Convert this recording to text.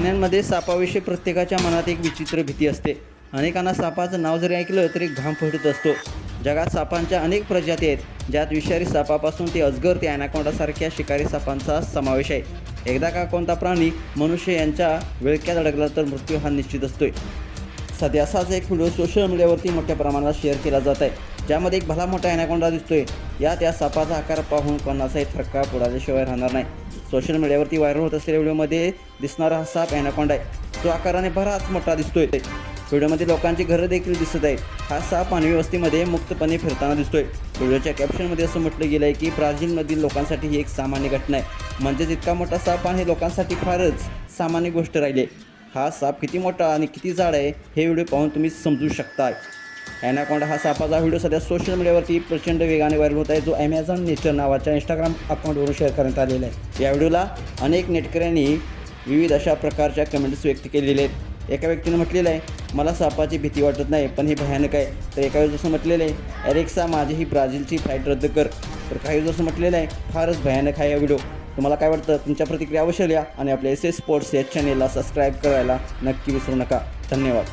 प्राण्यांमध्ये सापाविषयी प्रत्येकाच्या मनात एक विचित्र भीती असते. अनेकांना सापाचं नाव जरी ऐकलं तरी घाम फडत असतो. जगात सापांच्या अनेक प्रजाती आहेत ज्यात विषारी सापापासून ते अजगर ते अॅनाकोंडासारख्या शिकारी सापांचा समावेश आहे. एकदा का कोणता प्राणी मनुष्य यांच्या विळक्यात अडकला तर मृत्यू हा निश्चित असतोय. सध्या असाच एक व्हिडिओ सोशल मीडियावरती मोठ्या प्रमाणात शेअर केला जात आहे. ज्यामध्ये एक भला मोठा अॅनाकोंडा दिसतोय. या त्या सापाचा आकार पाहून कोणाचाही थक्का पुढाल्याशिवाय राहणार नाही. सोशल मीडियावरती व्हायरल होत असलेल्या व्हिडिओमध्ये दिसणारा हा साप ॲनाकोंडा आहे. तो आकाराने बराच मोठा दिसतोय. व्हिडिओमध्ये लोकांची घरं देखील दिसत आहेत. हा साप मानवी मुक्तपणे फिरताना दिसतोय. व्हिडिओच्या कॅप्शनमध्ये असं म्हटलं गेलं आहे की ब्राझीलमधील लोकांसाठी ही एक सामान्य घटना आहे. म्हणजेच इतका मोठा साप आणि लोकांसाठी फारच सामान्य गोष्ट राहिली आहे. हा साप किती मोठा आणि किती जाड आहे हे व्हिडिओ पाहून तुम्ही समजू शकता ॲनाकोंडा हा सापाचा व्हिडिओ सध्या सोशल मीडियावरती प्रचंड वेगाने व्हायरल होत आहे. जो ॲमेझॉन नेचर नावाच्या इंस्टाग्राम अकाउंटवरून शेअर करण्यात आलेला आहे. या व्हिडिओला अनेक नेटकऱ्यांनी विविध अशा प्रकारच्या कमेंट्स व्यक्त केलेल्या आहेत. एका व्यक्तीने म्हटलेलं आहे मला सापाची भीती वाटत नाही पण हे भयानक आहे. तर एका वेळेस जसं म्हटलेलं आहे अरेक्सा माझी ही ब्राझीलची फ्लाईट रद्द कर. तर काही जसं म्हटलेलं आहे फारच भयानक आहे हा व्हिडिओ. तुम्हाला काय वाटतं? तुमच्या प्रतिक्रिया अवश्य लिहा आणि आपल्या एस एस स्पोर्ट्स या चॅनेलला सबस्क्राईब करायला नक्की विसरू नका. धन्यवाद.